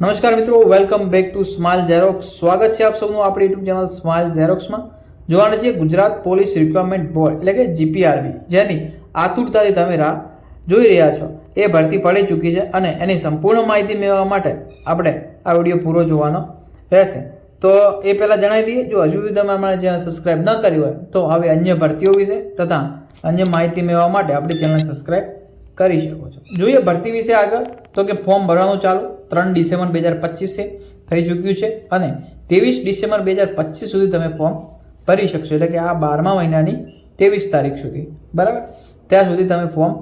નમસ્કાર મિત્રો welcome back to Smile Xerox સ્વાગત છે આપ સૌનું આપણી યુટ્યુબ ચેનલ સ્માઇલ ઝેરોક્સમાં જોવાનું છે ગુજરાત પોલીસ રિક્વાયરમેન્ટ બોર્ડ એટલે કે જીપીઆરબી જેની આતુરતાથી તમે રાહ જોઈ રહ્યા છો. એ ભરતી પડી ચૂકી છે અને એની સંપૂર્ણ માહિતી મેળવવા માટે આપણે આ વીડિયો પૂરો જોવાનો રહેશે. તો એ પહેલાં જણાવી દઈએ, જો હજુ સુધી તમે અમારા ચેનલ સબસ્ક્રાઇબ ન કરી હોય, તો હવે અન્ય ભરતીઓ વિશે તથા અન્ય માહિતી મેળવવા માટે આપણી ચેનલ સબસ્ક્રાઇબ કરી શકો છો. જોઈએ, ભરતી વિશે આગળ. તો કે ફોર્મ ભરવાનું ચાલુ. ત્રણ ડિસેમ્બર બે હજાર પચીસે થઈ ચૂક્યું છે. અને ત્રેવીસ ડિસેમ્બર બે હજાર પચીસ સુધી તમે ફોર્મ ભરી શકશો. એટલે કે આ બારમા મહિનાની ત્રેવીસ તારીખ સુધી. બરાબર? ત્યાં સુધી તમે ફોર્મ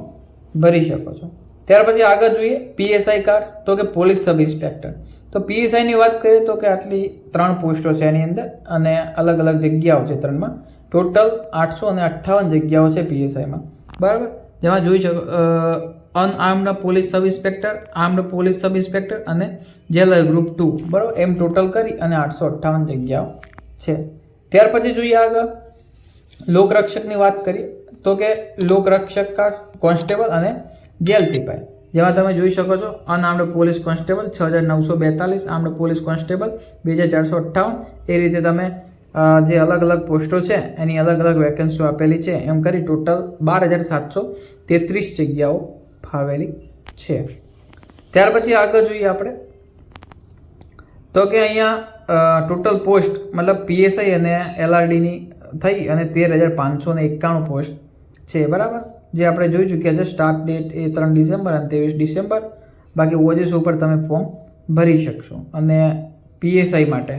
ભરી શકો છો. ત્યાર પછી આગળ જોઈએ પીએસઆઈ કાર્ડ તો કે પોલીસ સબ ઇન્સ્પેક્ટર. તો પીએસઆઈની વાત કરીએ તો કે આટલી ત્રણ પોસ્ટો છે એની અંદર. અને અલગ અલગ જગ્યાઓ છે ત્રણમાં. ટોટલ આઠસો અને અઠ્ઠાવન જગ્યાઓ છે પીએસઆઈમાં બરાબર? જેમાં જોઈ શકો unarmed police sub inspector armed police sub inspector અને જેલર ગ્રુપ ટુ બરાબર? એમ ટોટલ કરી અને આઠસો અઠ્ઠાવન જગ્યાઓ છે. ત્યાર પછી જોઈએ આગળ. લોકરક્ષકની વાત કરીએ તો કે લોકરક્ષક કોન્સ્ટેબલ અને જેલ સિપાઈ. જેમાં તમે જોઈ શકો છો અનઆર્મ્ડ પોલીસ કોન્સ્ટેબલ, છ હજાર નવસો બેતાલીસ આર્મ્ડ પોલીસ કોન્સ્ટેબલ, બે હજાર ચારસો અઠ્ઠાવન. એ રીતે તમે જે અલગ અલગ પોસ્ટો છે, એની અલગ અલગ વેકન્સીઓ આપેલી છે. એમ કરી ટોટલ બાર હજાર સાતસો તેત્રીસ જગ્યાઓ ફાવેલી છે. ત્યાર પછી આગળ જોઈએ આપણે. તો કે અહીંયા ટોટલ પોસ્ટ મતલબ પીએસઆઈ અને એલઆરડીની થઈ અને તેર હજાર પાંચસો ને એકાણું પોસ્ટ છે. બરાબર? જે આપણે જોઈ ચૂક્યા છે સ્ટાર્ટ ડેટ એ ત્રણ ડિસેમ્બર અને ત્રેવીસ ડિસેમ્બર. બાકી ઓજીસ ઉપર તમે ફોર્મ ભરી શકશો. અને પીએસઆઈ માટે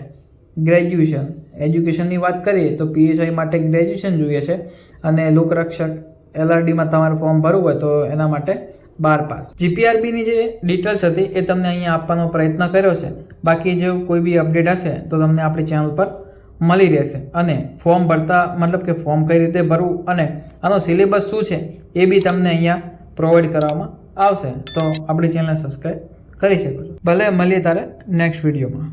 ગ્રેજ્યુએશન એજ્યુકેશનની વાત કરીએ તો પીએસઆઈ માટે ગ્રેજ્યુએશન જોઈએ છે અને લોકરક્ષક એલઆરડીમાં તમારે ફોર્મ ભરવું હોય તો એના માટે બાર પાસ. જીપીઆરબીની જે ડિટેલ્સ હતી એ તમને અહીંયા આપવાનો પ્રયત્ન કર્યો છે. બાકી જો કોઈ બી અપડેટ હશે તો તમને આપણી ચેનલ પર મળી રહેશે. અને ફોર્મ ભરતા મતલબ કે ફોર્મ કઈ રીતે ભરવું અને આનો સિલેબસ શું છે એ બી તમને અહીંયા પ્રોવાઈડ કરવામાં આવશે. તો આપણી ચેનલને સબસ્ક્રાઈબ કરી શકો ભલે મળીએ તારે નેક્સ્ટ વિડીયોમાં